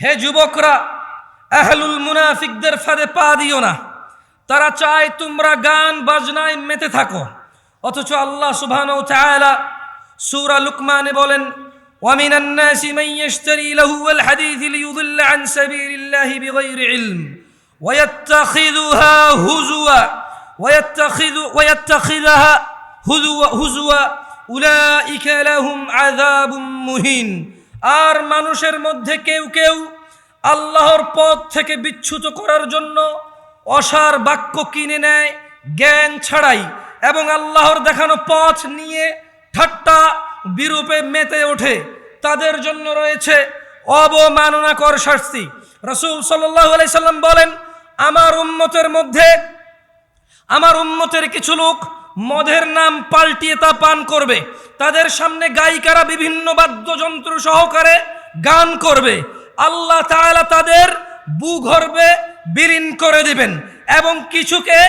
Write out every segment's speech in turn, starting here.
হে যুবকরা আহলুল মুনাফিকদের ফাঁদে পা দিও না তারা চায় তোমরা গান বাজনায় মেতে থাকো অথচ আল্লাহ সুবহানাহু ওয়া তাআলা সূরা লুকমানে বলেন ومن الناس من يشتري لهو الحديث ليضل عن سبيل الله بغير علم ويتخذها هزوا ويتخذ ويتخذها هزوا هزوا أولئك لهم عذاب مهين আর মানুষের মধ্যে কেউ কেউ আল্লাহর পথ থেকে বিচ্যুত করার জন্য অসার বাক্য কিনে নেয়, জ্ঞান ছাড়াই এবং আল্লাহর দেখানো পথ নিয়ে ঠাট্টা বিরূপে মেতে ওঠে। তাদের জন্য রয়েছে অবমাননাকর শাস্তি। রসুল সাল্লাম বলেন, আমার উম্মতের মধ্যে, আমার উম্মতের কিছু লোক মদের নাম পাল্টিয়ে তা পান করবে। তাদের সামনে গায়িকারা বিভিন্ন বাদ্যযন্ত্র সহকারে গান করবে। আল্লাহ তাআলা তাদের ভূগর্ভে বিলীন করে দিবেন এবং কিছুকে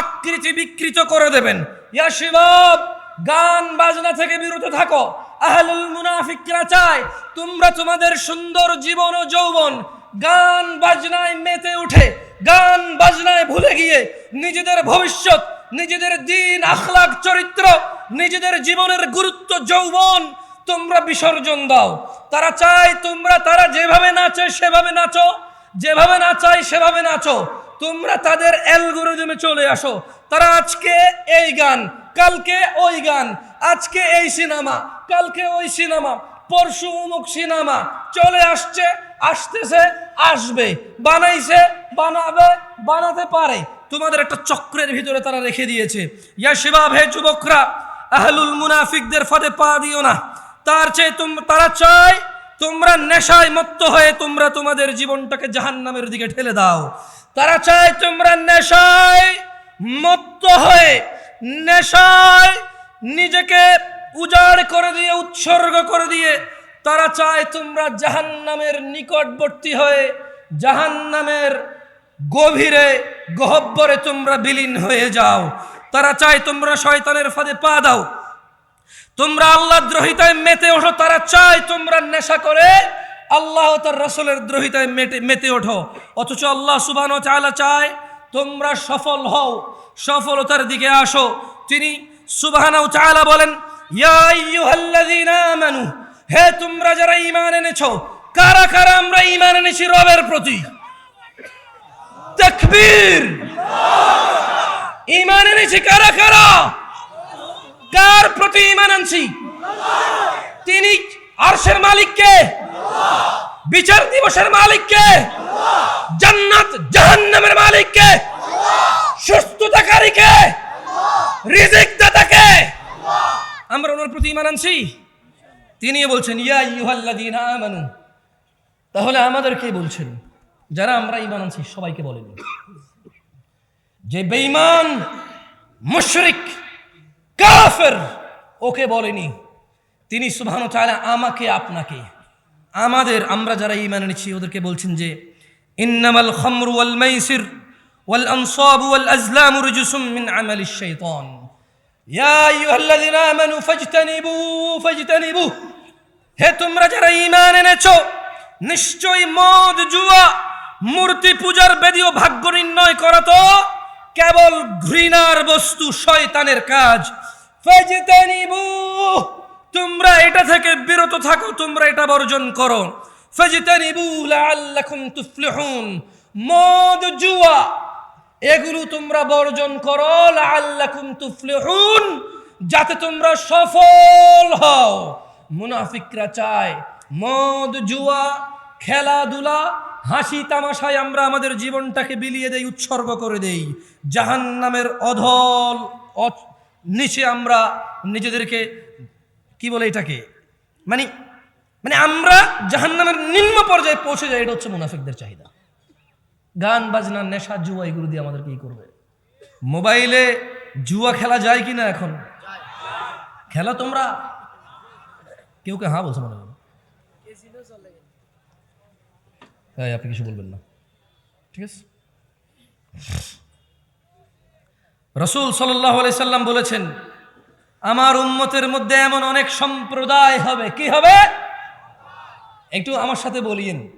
আকৃতি বিকৃত করে দেবেন। ইয়া শিবাব, গান বাজনা থেকে বিরত থাকো। আহলুল মুনাফিকরা চায় তোমরা তোমাদের সুন্দর জীবন ও যৌবন গান বাজনায় মেতে উঠে, গান বাজনায় ভুলে গিয়ে নিজেদের ভবিষ্যৎ নিজেদের দিন আখলাক চরিত্র, নিজেদের জীবনের গুরুত্ব, যৌবন তোমরা বিসর্জন দাও। তারা চায় তোমরা, তারা যেভাবে নাচে সেভাবে নাচো, যেভাবে নাচাই সেভাবে নাচো। তোমরা তাদের অ্যালগোরিদমে চলে আসো। তারা আজকে এই গান, কালকে ওই গান, আজকে এই সিনেমা, কালকে ওই সিনেমা, পরশু অমুক সিনেমা, চলে আসছে, আসতেছে, আসবে, বানাইছে, বানাবে, বানাতে পারে। তোমাদের একটা চক্রের ভিতরে তারা রেখে দিয়েছে। ইয়া শিবাব, হে যুবকরা, আহলুল মুনাফিকদের ফাঁদে পা দিও না। তার চেয়ে তোম তারা চায় তোমরা নেশায় মত্ত হয়ে তোমরা তোমাদের জীবনটাকে জাহান্নামের দিকে ঠেলে দাও। তারা চায় তোমরা নেশায় মত্ত হয়ে, নেশায় নিজেকে উজাড় করে দিয়ে, উৎসর্গ করে দিয়ে তারা চায় তোমরা জাহান্নামের নিকটবর্তী হয়ে, জাহান্নামের গভীরে গহব্বরে তোমরা বিলীন হয়ে যাও। তারা চায় তোমরা শয়তানের ফাঁদে পা দাও। তোমরা আল্লাহ দ্রোহিতায় মেতে ওঠো, তারা চায় তোমরা নেশা করে আল্লাহ তার রসলের দ্রোহিতায় মেতে মেতে ওঠো। অথচ আল্লাহ সুবানো চালা চায়, তোমরা সফল হও, সফলতার দিকে আসো। তিনি সুবাহানাও চালা বলেন হে তোমরা যারা ঈমান এনেছ, কারা কারা আমরা ঈমান এনেছি রবের প্রতি? তাকবীর। ঈমান এনেছি কারা কারা? কার প্রতি ঈমান আনছি? তিনি আরশের মালিককে, বিচার দিবসের মালিককে, জান্নাত জাহান্নামের মালিককে, সুস্থতাকারীকে রিজিক দাতাকে আমরা ওনার প্রতি ঈমান আনছি। তিনি বলছেন, ইয়া ইউহাল্লাযীনা আমানু। তাহলে আমাদেরকে বলছেন? যারা আমরা ইমান আনছি, সবাইকে বলেন যে বেঈমান, মুশরিক, কাফের, ওকে বলেনি। তিনি সুবহান তাআলা আমাকে, আপনাকে। আমাদের আমরা যারা ঈমান এনেছি, ওদেরকে বলছেন যে, ইন্নামাল খামরু ওয়াল মাইসির ওয়াল আনসাবু ওয়াল আজলামু রিজসুম মিন আমালিশ শাইতান। ইয়া আইয়ুহাল্লাযীনা আমানু ফাজতানিবু ফাজতানিবু। হে তোমরা যারা ঈমান এনেছো, নিশ্চয়ই মদ, জুয়া মূর্তি পূজার বেদি ও ভাগ্য নির্ণয় করা তো কেবল ঘৃণার বস্তু শয়তানের কাজ। তোমরা এটা থেকে বিরত থাকো, তোমরা এটা বর্জন করো। মদ, জুয়া, এগুলো তোমরা বর্জন করো, লাআল্লাকুম তুফলিহুন, যাতে তোমরা সফল হও। মুনাফিকরা চায় মদ, জুয়া, খেলাধুলা হাসি তামাশায় আমরা আমাদের জীবনটাকে বিলিয়ে দেই, উৎসর্গ করে দেই। জাহান্নামের অধল অ- নিচে আমরা নিজেদেরকে, কি বলে এটাকে? মানে মানে আমরা জাহান্নামের নিম্ন পর্যায়ে পৌঁছে যাই, এটা হচ্ছে মুনাফিকদের চাহিদা। গান, বাজনা, নেশা, জুয়া, এগুলো দিয়ে আমাদের কি করবে? মোবাইলে জুয়া খেলা যায় কি না এখন? খেলা তোমরা? কেউ কে হ্যাঁ বলছো মনে হয়? এই, আপনি কিছু বলবেন না। ঠিক আছে? রসুল সাল্লাহ সাল্লাম বলেছেন আমার উম্মতের মধ্যে এমন অনেক সম্প্রদায় হবে। কি হবে? একটু আমার সাথে বলিয়েন।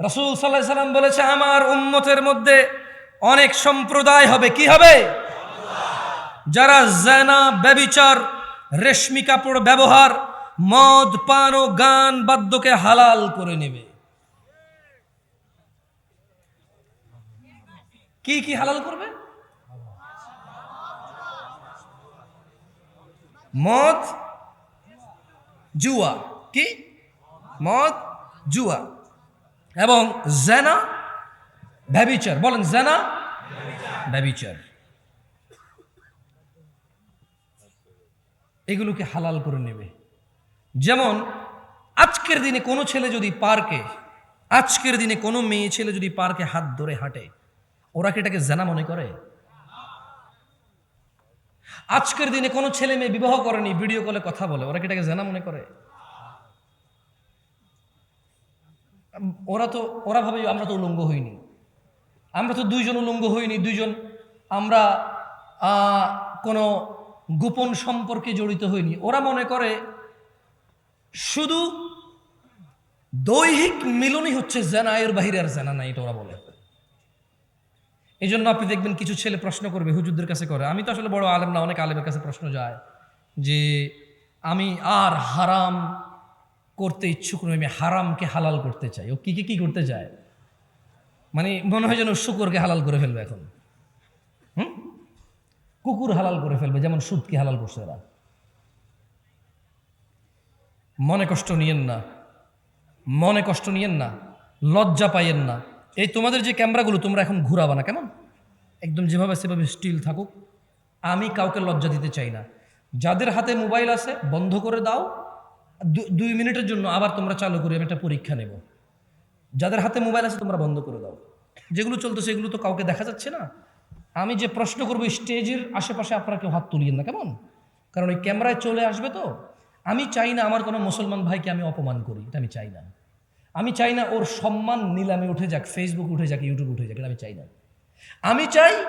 রাসূল সাল্লাহ সাল্লাম বলেছে আমার উম্মতের মধ্যে অনেক সম্প্রদায় হবে। কি হবে? যারা জেনা ব্যবিচার রেশমি কাপড় ব্যবহার মদ পান ও গান বাদ্যকে হালাল করে নেবে। কি কি হালাল করবে? মদ, জুয়া। কি? মদ, জুয়া। এবং জেনা, ব্যবিচার। বলেন, জেনা, ব্যবিচার। এগুলোকে হালাল করে নেবে। যেমন, আজকের দিনে কোনো ছেলে যদি পার্কে, আজকের দিনে কোনো মেয়ে ছেলে যদি পার্কে হাত ধরে হাঁটে ওরা কি এটাকে জানা মনে করে? আজকের দিনে কোনো ছেলে মেয়ে বিবাহ করেনি ভিডিও কলে কথা বলে, ওরা কি এটাকে জানা মনে করে? ওরা তো, ওরা ভাবে আমরা তো উলঙ্গ হইনি। আমরা তো দুইজন উলঙ্গ হইনি, দুইজন আমরা কোনো গোপন সম্পর্কে জড়িত হইনি। ওরা মনে করে শুধু দৈহিক মিলনই হচ্ছে জানা, এর বাহিরে আর জানা নাই, এটা ওরা বলে। এই জন্য আপনি দেখবেন কিছু ছেলে প্রশ্ন করবে, হুজুরদের কাছে করে। আমি তো আসলে বড় আলেম না, অনেক আলেমের কাছে প্রশ্ন যায় যে, আমি আর হারাম করতে ইচ্ছুক নই, আমি হারামকে হালাল করতে চাই। ও কি কি, কী করতে চায়? মানে মনে হয় যেন শুকুরকে হালাল করে ফেলবে এখন। হুম? কুকুর হালাল করে ফেলবে, যেমন সুদকে হালাল করছে এরা। মনে কষ্ট নিয়েন না, মনে কষ্ট নিয়েন না, লজ্জা পাইয়েন না। এই তোমাদের যে ক্যামেরাগুলো, তোমরা এখন ঘুরাবা না, কেমন? একদম যেভাবে সেভাবে স্টিল থাকুক। আমি কাউকে লজ্জা দিতে চাই না। যাদের হাতে মোবাইল আছে, বন্ধ করে দাও। দুই মিনিটের জন্য আবার তোমরা চালু করে আমি একটা পরীক্ষা নেব। যাদের হাতে মোবাইল আছে, তোমরা বন্ধ করে দাও। যেগুলো চলতেছে এগুলো তো কাউকে দেখা যাচ্ছে না। আমি যে প্রশ্ন করব স্টেজের আশেপাশে আপনারা কেউ হাত তুলিয়েন না, কেমন? কারণ ওই ক্যামেরায় চলে আসবে তো। আমি চাই না আমার কোনো মুসলমান ভাইকে আমি অপমান করি, এটা আমি চাই না। আমি চাই না ওর সম্মান নিলামে উঠে যাক ফেসবুক উঠে যাক ইউটিউব উঠে যাক, এটা আমি চাই না। আমি চাই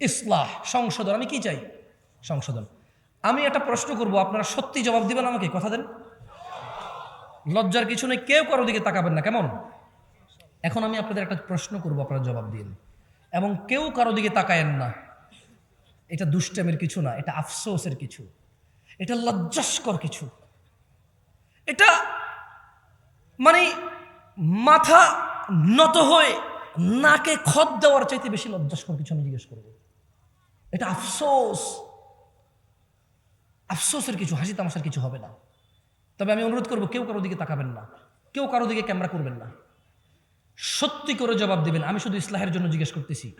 ইসলাহ, সংশোধন। আমি কি চাই? সংশোধন। আমি একটা প্রশ্ন করব, আপনারা সত্যি জবাব দিবেন আমাকে, কথা দেন। লজ্জার কিছু নেই, কেউ কারও দিকে তাকাবেন না, কেমন? এখন আমি আপনাদের একটা প্রশ্ন করব, আপনারা জবাব দিন। এবং কেউ কারও দিকে তাকায়েন না। এটা দুষ্টামের কিছু না, এটা আফসোসের কিছু। এটা লজ্জাস্কর কিছু। এটা মানে মাথা নত হয়ে নাকে খত দেওয়ার চাইতে বেশি লজ্জাস্কর কিছু আমি জিজ্ঞেস করব। এটা আফসোস। আফসোসের কিছু, হাসি তামাশার কিছু হবে না। তবে আমি অনুরোধ করব, কেউ কারও দিকে তাকাবেন না। কেউ কারও দিকে ক্যামেরা করবেন না। সত্যি করে জবাব দেবেন। আমি শুধু ইসলাহের জন্য জিজ্ঞেস করতেছি।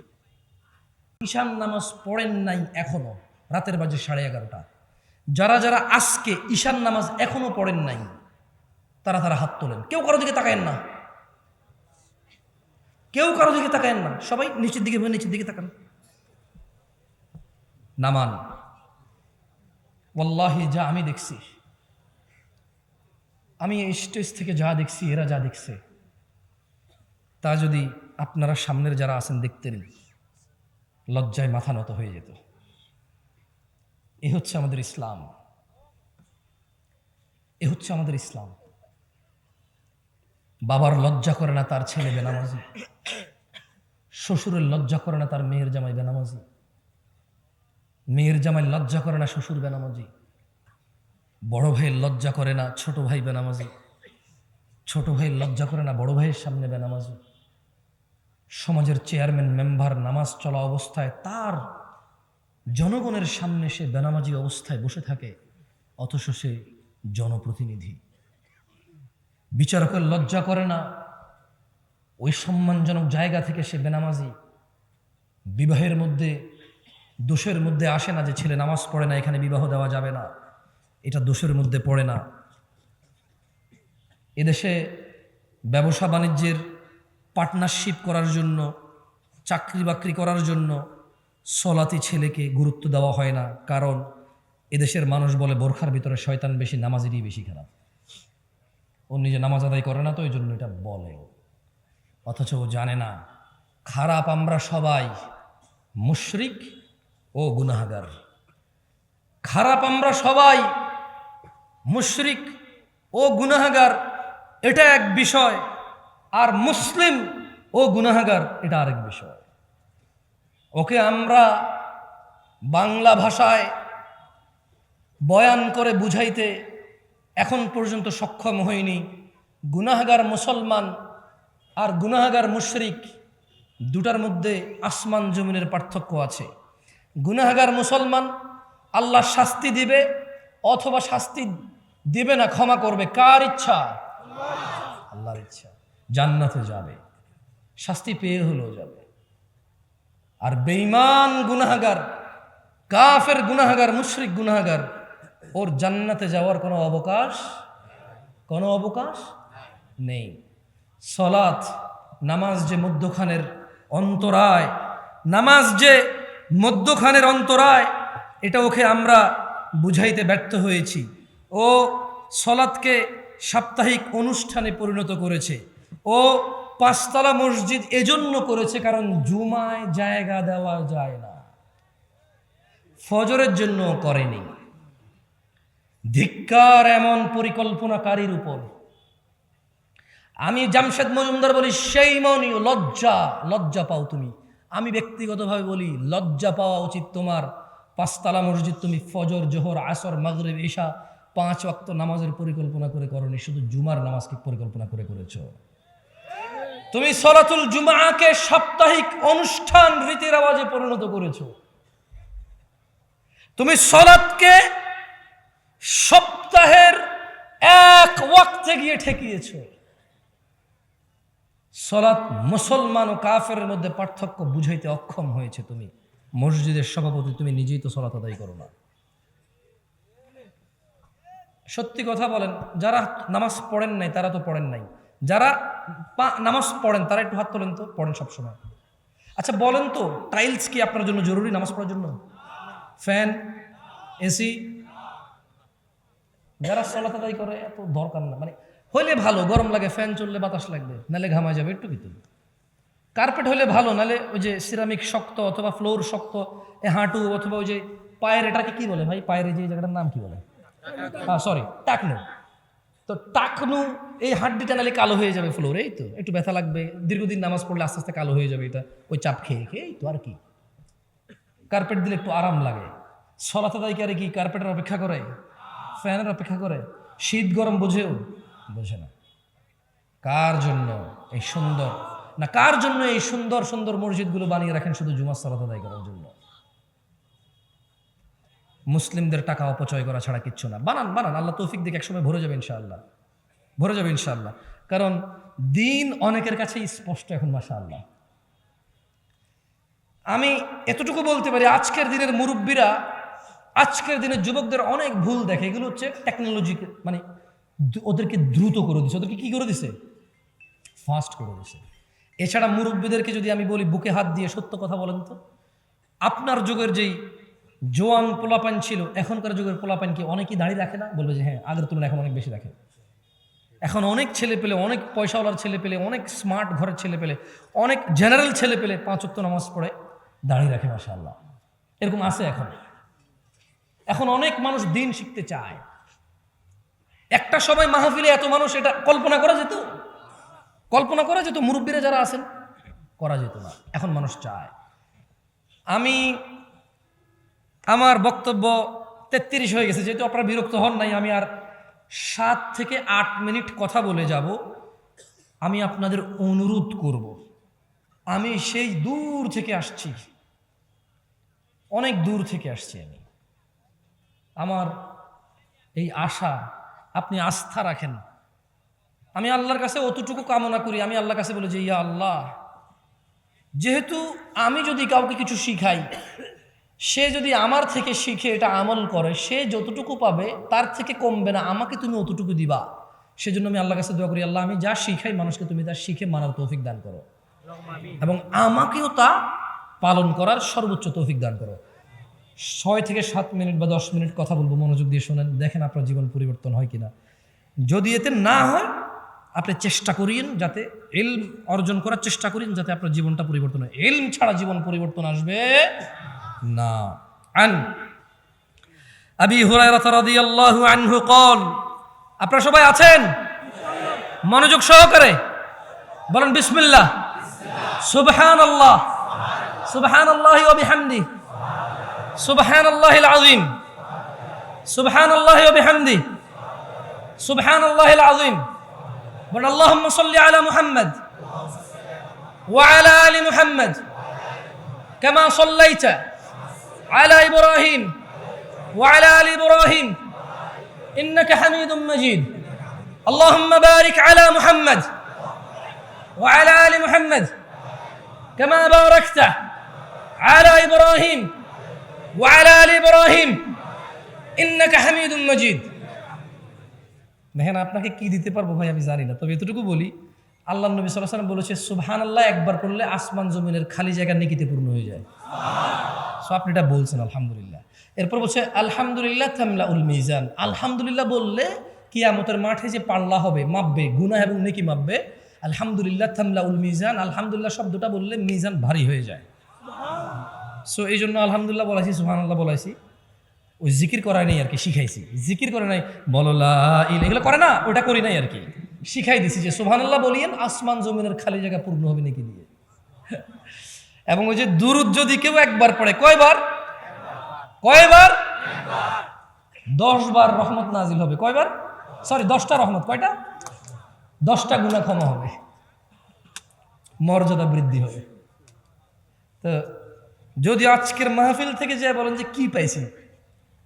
ঈশান নামাজ পড়েন নাই এখনও। রাতের বাজে সাড়ে এগারোটা। যারা যারা আজকে ঈশান নামাজ এখনও পড়েন নাই তারা তারা হাত তোলেন। কেউ কারও দিকে তাকায়েন না। কেউ কারও দিকে তাকায়েন না। সবাই নিচের দিকে নিচের দিকে তাকান। নামান ওল্লাহি যা আমি দেখছি, আমি এই স্টেজ থেকে যা দেখছি, এরা যা দেখছে, তা যদি আপনারা সামনের যারা আছেন দেখতেন লজ্জায় মাথা নত হয়ে যেত। এ হচ্ছে আমাদের ইসলাম। এ হচ্ছে আমাদের ইসলাম। বাবার লজ্জা করে না তার ছেলে বেনামাজি। শ্বশুরের লজ্জা করে না তার মেয়ের জামাই বেনামাজি। মেয়ের জামাই লজ্জা করে না শ্বশুর বেনামাজি। বড় ভাইয়ের লজ্জা করে না ছোট ভাই বেনামাজি। ছোট ভাইয়ের লজ্জা করে না বড় ভাইয়ের সামনে বেনামাজি। সমাজের চেয়ারম্যান, মেম্বার, নামাজ চলা অবস্থায় তার জনগণের সামনে সে বেনামাজি অবস্থায় বসে থাকে, অথচ সে জনপ্রতিনিধি। বিচারকের লজ্জা করে না। ওই সম্মানজনক জায়গা থেকে সে বেনামাজি বিবাহের মধ্যে, দোষের মধ্যে আসে না যে ছেলে নামাজ পড়ে না, এখানে বিবাহ দেওয়া যাবে না। এটা দোষের মধ্যে পড়ে না। এদেশে ব্যবসা বাণিজ্যের পার্টনারশিপ করার জন্য, চাকরি বাকরি করার জন্য সলাতি ছেলেকে গুরুত্ব দেওয়া হয় না। কারণ এদেশের মানুষ বলে বোরখার ভিতরে শয়তান বেশি, নামাজেরই বেশি খারাপ। ও নিজে নামাজ আদায় করে না তো ওই জন্য এটা বলে অথচ ও জানে না, খারাপ আমরা সবাই, মুশরিক ও গুনাহাগার। খারাপ আমরা সবাই, মুশরিক ও গুনাহাগার, এটা এক বিষয়, আর মুসলিম ও গুনাহাগার, এটা আরেক বিষয়। ওকে আমরা বাংলা ভাষায় বয়ান করে বুঝাইতে এখন পর্যন্ত সক্ষম হয়নি। গুনাহাগার মুসলমান আর গুনাহাগার মুশরিক দুটার মধ্যে আসমান জমিনের পার্থক্য আছে। গুনাহাগার মুসলমান আল্লাহ শাস্তি দিবে অথবা শাস্তি দিবে না, ক্ষমা করবে। কার ইচ্ছা? আল্লাহর ইচ্ছা। জান্নাতে যাবে। শাস্তি পেয়ে হলেও যাবে। আর বেঈমান গুনাহাগার, কাফের গুনাহাগার, মুশরিক গুনাহাগার ওর জান্নাতে যাওয়ার কোনো অবকাশ কোনো অবকাশ নেই। সলাৎ, নামাজ যে মধ্যখানের অন্তরায়, নামাজ যে মধ্যখানের অন্তরায়, এটা ওকে আমরা বুঝাইতে ব্যর্থ হয়েছি। ও সলাৎকে সাপ্তাহিক অনুষ্ঠানে পরিণত করেছে। ও পাঁচতলা মসজিদ এজন্য করেছে কারণ জুমায় জায়গা দেওয়া যায় না। ফজরের জন্য করেনি। ধিক্কার এমন পরিকল্পনাকারীর উপর। আমি জামশেদ মজুমদার বলি, সেই মনি, লজ্জা লজ্জা পাও তুমি। আমি ব্যক্তিগতভাবে বলি, লজ্জা পাওয়া উচিত তোমার। পাঁচতলা মসজিদ তুমি ফজর, জোহর, আসর, মাগরিব ঈশা পাঁচ ওয়াক্ত নামাজের পরিকল্পনা করে করনি, শুধু জুমার নামাজকে পরিকল্পনা করে করেছ। তুমি সলাতুল জুমাকে সাপ্তাহিক অনুষ্ঠান রীতির আওয়াজে পরিণত করেছ। তুমি সলাৎকে সপ্তাহের এক ওয়াক্তে গিয়ে ঠেকিয়েছো। সলাৎ মুসলমান ও কাফের মধ্যে পার্থক্য বুঝাইতে অক্ষম হয়েছে তুমি। মসজিদের সভাপতি, তুমি নিজেই তো সলাৎ আদায় করো না। সত্যি কথা বলেন, যারা নামাজ পড়েন নাই, তারা তো পড়েন নাই। যারা নামাজ পড়েন, তারা একটু হাত তোলেন তো, পড়েন সবসময়। আচ্ছা বলেন তো টাইলস কি আপনার জন্য জরুরি, নামাজ পড়ার জন্য? ফ্যান এসি যারা সলাত আদায় করে এত দরকার না। মানে হইলে ভালো গরম লাগে ফ্যান চললে বাতাস লাগবে নালে ঘামা যাবে একটু কিন্তু। কার্পেট হলে ভালো নালে ওই যে সিরামিক শক্ত অথবা ফ্লোর শক্ত এ হাঁটু অথবা ওই যে পায়ের এটাকে কি বলে ভাই? পায়ের যে জায়গাটার নাম কি বলে? হ্যাঁ সরি টাকনু। তো টাকনু এই হাড্ডিটা নালে কালো হয়ে যাবে ফ্লোর এই তো। একটু ব্যথা লাগবে দীর্ঘদিন নামাজ পড়লে আস্তে আস্তে কালো হয়ে যাবে এটা ওই চাপ খেয়ে খেয়ে এই তো আর কি। কার্পেট দিলে একটু আরাম লাগে। সলাতে দায়ী কি কি কার্পেটের অপেক্ষা করে? ফ্যানের অপেক্ষা করে, শীত গরম বোঝেও বোঝে না। কার জন্য এই সুন্দর? না, কার জন্য এই সুন্দর সুন্দর মসজিদগুলো বানিয়ে রাখেন শুধু জুমার সালাত আদায় করার জন্য? মুসলিমদের টাকা অপচয় করা ছাড়া কিচ্ছু না। বানান বানান, আল্লাহ তৌফিক দিকে একসময় ভরে যাবে ইনশাআল্লাহ। ভরে যাবে ইনশাআল্লাহ। কারণ দিন অনেকের কাছেই স্পষ্ট এখন মাসা আল্লাহ আমি এতটুকু বলতে পারি, আজকের দিনের মুরব্বীরা আজকের দিনের যুবকদের অনেক ভুল দেখে। এগুলো হচ্ছে টেকনোলজি মানে ওদেরকে দ্রুত করে দিছে। ওদেরকে কি করে দিছে? ফাস্ট করে দিছে। এছাড়া মুরব্বীদেরকে যদি আমি বলি, বুকে হাত দিয়ে সত্য কথা বলেন তো। আপনার যুগের যেই জোয়ান পোলাপান ছিল, এখনকার যুগের পোলাপান কি অনেকেই দাঁড়িয়ে রাখে না? বলবে যে হ্যাঁ আগের তুলনায় এখন অনেক বেশি রাখে। এখন অনেক ছেলে পেলে, অনেক পয়সাওয়ালার ছেলে পেলে, অনেক স্মার্ট ঘরের ছেলে পেলে, অনেক জেনারেল ছেলে পেলে পাঁচ অক্ত নামাজ পড়ে দাঁড়িয়ে রাখে মাসা আল্লাহ এরকম আছে এখন। এখন অনেক মানুষ দিন শিখতে চায়। একটা সময় মাহফিলে এত মানুষ, এটা কল্পনা করা যেত? কল্পনা করা যেত, মুরব্বীরা যারা আছেন, করা যেত না। এখন মানুষ চায়। আমি আমার বক্তব্য তেত্রিশ হয়ে গেছে, যেহেতু আপনারা বিরক্ত হন নাই, আমি আর সাত থেকে আট মিনিট কথা বলে যাব। আমি আপনাদের অনুরোধ করব। আমি সেই দূর থেকে আসছি। অনেক দূর থেকে আসছি আমি। আমার এই আশা, আপনি আস্থা রাখেন। আমি আল্লাহর কাছে অতটুকু কামনা করি। আমি আল্লাহর কাছে বলি যে, ইয়া আল্লাহ, যেহেতু আমি যদি কাউকে কিছু শিখাই, সে যদি আমার থেকে শিখে এটা আমল করে, সে যতটুকু পাবে, তার থেকে কমবে না। আমাকে তুমি অতটুকু দিবা। সেজন্য আমি আল্লাহর কাছে দোয়া করি, আল্লাহ, আমি যা শিখাই মানুষকে, তুমি তা শিখে মানার তৌফিক দান করো। এবং আমাকেও তা পালন করার সর্বোচ্চ তৌফিক দান করো। ছয় থেকে সাত মিনিট বা দশ মিনিট কথা বলব, মনোযোগ দিয়ে শোনেন, দেখেন আপনার জীবন পরিবর্তন হয় কিনা। যদি এতে না হয়, আপনি চেষ্টা করিয়েন যাতে এল অর্জন করার চেষ্টা করিন যাতে আপনার জীবনটা পরিবর্তন হয়। এলম ছাড়া জীবন পরিবর্তন আসবে না। আন আবি আল্লাহ আনহু কল, আপনারা সবাই আছেন? মনোযোগ সহকারে বলেন, বিসমিল্লাহ। সুবহান আল্লাহ ওয়া বিহামদিহি সুবহান আল্লাহ আজিম সুবহান আল্লাহ বিহামদি সুবহান আল্লাহ আজিম বলেন আল্লাহুম্মা সাল্লি আলা মুহাম্মদ وعلى ال محمد كما صليت على ابراهيم وعلى ال ابراهيم انك حميد مجيد اللهم بارك على محمد وعلى ال محمد كما باركت على ابراهيم وعلى ال ابراهيم انك حميد مجيد দেখেন আপনাকে কি দিতে পারবো ভাই আমি জানি না তবে এতটুকু বলি আল্লাহ নবী সাল্লাহ সাল্লাম বলেছে সুবহান আল্লাহ একবার করলে আসমান জমিনের খালি জায়গা নিকিতে পূর্ণ হয়ে যায় সো আপনি এটা বলছেন আলহামদুলিল্লাহ এরপর বলছে আলহামদুলিল্লাহ থামলা উল মিজান আলহামদুলিল্লাহ বললে কিয়ামতের মাঠে যে পাল্লা হবে মাপবে গুনাহ এবং নেকি মাপবে আলহামদুলিল্লাহ থামলা উল মিজান আলহামদুলিল্লাহ শব্দটা বললে মিজান ভারী হয়ে যায় সো এই জন্য আলহামদুলিল্লাহ বলাইছি সুহান আল্লাহ বলাইছি। ওই জিকির করাই নাই আর কি, শিখাইছি। জিকির করে নাই বললা ইল এগুলো করে না ওটা করি নাই আর কি। শিখাই দিছি যে, সুবহানাল্লাহ বলিয়েন, আসমান জমিনের খালি জায়গা পূর্ণ হবে নাকি দিয়ে। এবং ওই যে দুরুদ যদি কেউ একবার পড়ে, কয়বার? কয়বার? দশ বার রহমত নাজিল হবে। কয়বার? সরি, দশটা রহমত, কয়টা? দশটা গুণা ক্ষমা হবে। মর্যাদা বৃদ্ধি হবে। তো যদি আজকের মাহফিল থেকে যায় বলেন যে কি পাইছেন?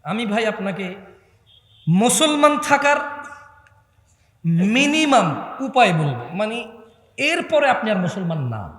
আমি ভাই আপনাকে মুসলমান থাকার মিনিমাম উপায় বলব। মানে এরপরে আপনি আর মুসলমান না।